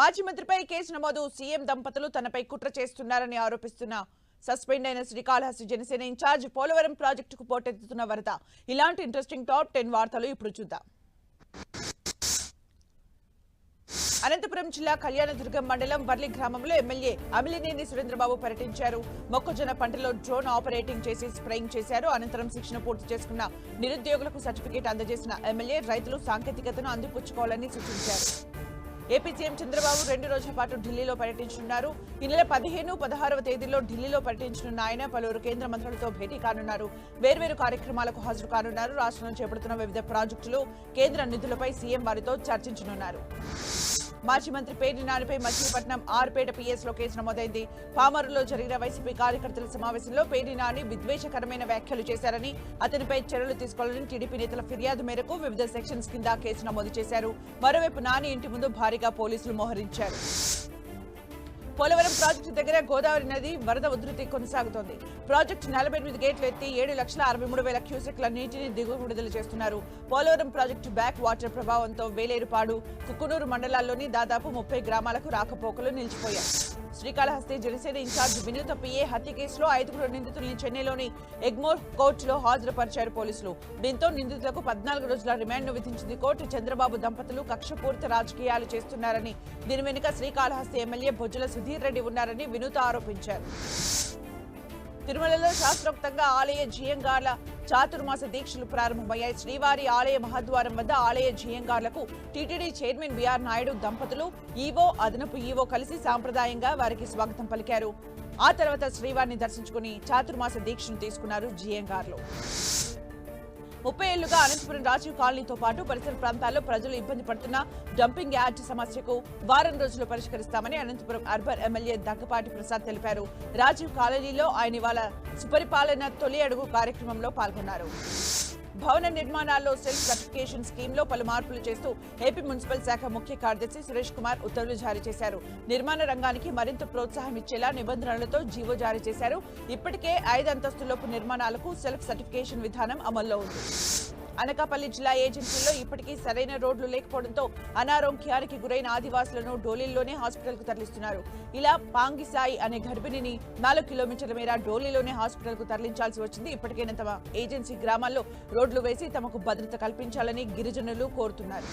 మాజీ మంత్రిపై కేసు నమోదు. సీఎం దంపతులు తనపై కుట్ర చేస్తున్నారని ఆరోపిస్తున్న సస్పెండ్ అయిన శ్రీకాళహస్తి జనసేన ఇన్ఛార్జ్ పోలవరం ప్రాజెక్టుకు పోటెత్తుతున్న వరద. ఇలాంటి ఇంట్రెస్టింగ్ టాప్ టెన్ వార్తలు ఇప్పుడు చూద్దాం. అనంతపురం జిల్లా కళ్యాణదుర్గం మండలం వర్లి గ్రామంలో ఎమ్మెల్యే అమిలినేని సురేంద్రబాబు పర్యటించారు. మొక్కజొన్న పంటలో డ్రోన్ ఆపరేటింగ్ చేసి స్ప్రేయింగ్ చేశారు. అనంతరం శిక్షణ పూర్తి చేసుకున్న నిరుద్యోగులకు సర్టిఫికేట్ అందజేసిన ఎమ్మెల్యే రైతులు సాంకేతికతను అందిపుచ్చుకోవాలని సూచించారు. ఏపీ సీఎం చంద్రబాబు రెండు రోజుల పాటు ఢిల్లీలో పర్యటించనున్నారు. ఈ నెల పదిహేను పదహారవ తేదీల్లో ఢిల్లీలో పర్యటించనున్న ఆయన పలువురు కేంద్ర మంత్రులతో భేటీ కానున్నారు. వేర్వేరు కార్యక్రమాలకు హాజరు కానున్నారు. రాష్ట్రంలో చేపడుతున్న వివిధ ప్రాజెక్టులు కేంద్ర నిధులపై సీఎం వారితో చర్చించనున్నారు. మాజీ మంత్రి పేర్ని నానిపై మచిలీపట్నం ఆర్పేట పిఎస్లో కేసు నమోదైంది. పామరులో జరిగిన వైసీపీ కార్యకర్తల సమావేశంలో పేర్ని నాని విద్వేషకరమైన వ్యాఖ్యలు చేశారని అతనిపై చర్యలు తీసుకోవాలని టీడీపీ నేతల ఫిర్యాదు మేరకు వివిధ సెక్షన్స్ కింద కేసు నమోదు చేశారు. మరోవైపు నాని ఇంటి ముందు భారీగా పోలీసులు మోహరించారు. పోలవరం ప్రాజెక్టు దగ్గర గోదావరి నది వరద ఉధృతి కొనసాగుతోంది. ప్రాజెక్టు నలభై ఎనిమిది గేట్లు ఎత్తి ఏడు లక్షల అరవై మూడు వేల క్యూసెక్ల నీటిని దిగువ విడుదల చేస్తున్నారు. పోలవరం ప్రాజెక్టు బ్యాక్ వాటర్ ప్రభావంతో వేలేరుపాడు కుక్కునూరు మండలాల్లోని దాదాపు ముప్పై గ్రామాలకు రాకపోకలు నిలిచిపోయాయి. శ్రీకాళహస్తి జనసేన ఇన్ఛార్జ్ వినూత పిఏ హత్య కేసులో ఐదుగురు నిందితుల్ని చెన్నైలోని ఎగ్మోర్ కోర్టులో హాజరుపరిచారు పోలీసులు. దీంతో నిందితులకు పద్నాలుగు రోజుల రిమాండ్ను విధించింది కోర్టు. చంద్రబాబు దంపతులు కక్షపూరిత రాజకీయాలు చేస్తున్నారని. దీని వెనుక శ్రీకాళహస్తి ఎమ్మెల్యే బొజ్జల సుధీర్ రెడ్డి ఉన్నారని వినూత ఆరోపించారు. తిరుమలలో శాస్త్రోక్తంగా ఆలయ జియంగార్ల చాతుర్మాస దీక్షలు ప్రారంభమయ్యాయి. శ్రీవారి ఆలయ మహద్వారం వద్ద ఆలయ జియంగార్లకు టీటీడీ చైర్మన్ బిఆర్ నాయుడు దంపతులు ఈవో అదనపు ఈవో కలిసి సాంప్రదాయంగా వారికి స్వాగతం పలికారు. ఆ తర్వాత శ్రీవారిని దర్శించుకుని చాతుర్మాస దీక్షను తీసుకున్నారు జియంగార్లు ముప్పై ఏళ్ళుగా అనంతపురం రాజీవ్ కాలనీతో పాటు పరిసర ప్రాంతాల్లో ప్రజలు ఇబ్బంది పడుతున్న డంపింగ్ యార్డ్ సమస్యకు వారం రోజుల్లో పరిష్కరిస్తామని అనంతపురం అర్బన్ ఎమ్మెల్యే దగ్గపాటి ప్రసాద్ తెలిపారు. రాజీవ్ కాలనీలో ఆయన ఇవాళ సుపరిపాలన తొలి అడుగు కార్యక్రమంలో పాల్గొన్నారు. భవన నిర్మాణాల్లో సెల్ఫ్ సర్టిఫికేషన్ స్కీమ్లో పలు మార్పులు చేస్తూ ఏపీ మున్సిపల్ శాఖ ముఖ్య కార్యదర్శి సురేష్ కుమార్ ఉత్తర్వులు జారీ చేశారు. నిర్మాణ రంగానికి మరింత ప్రోత్సాహం ఇచ్చేలా నిబంధనలతో జీవో జారీ చేశారు. ఇప్పటికే ఐదు అంతస్తులోపు నిర్మాణాలకు సెల్ఫ్ సర్టిఫికేషన్ విధానం అమల్లో ఉంది. అనకాపల్లి జిల్లా ఏజెన్సీలో ఇప్పటికీ సరైన రోడ్లు లేకపోవడంతో అనారోగ్యానికి గురైన ఆదివాసులను డోలీల్లోనే హాస్పిటల్కు తరలిస్తున్నారు. ఇలా పాంగిసాయి అనే గర్భిణిని నాలుగు కిలోమీటర్ల మేర డోలీలోనే హాస్పిటల్కు తరలించాల్సి వచ్చింది. ఇప్పటికైనా తమ ఏజెన్సీ గ్రామాల్లో రోడ్లు వేసి తమకు భద్రత కల్పించాలని గిరిజనులు కోరుతున్నారు.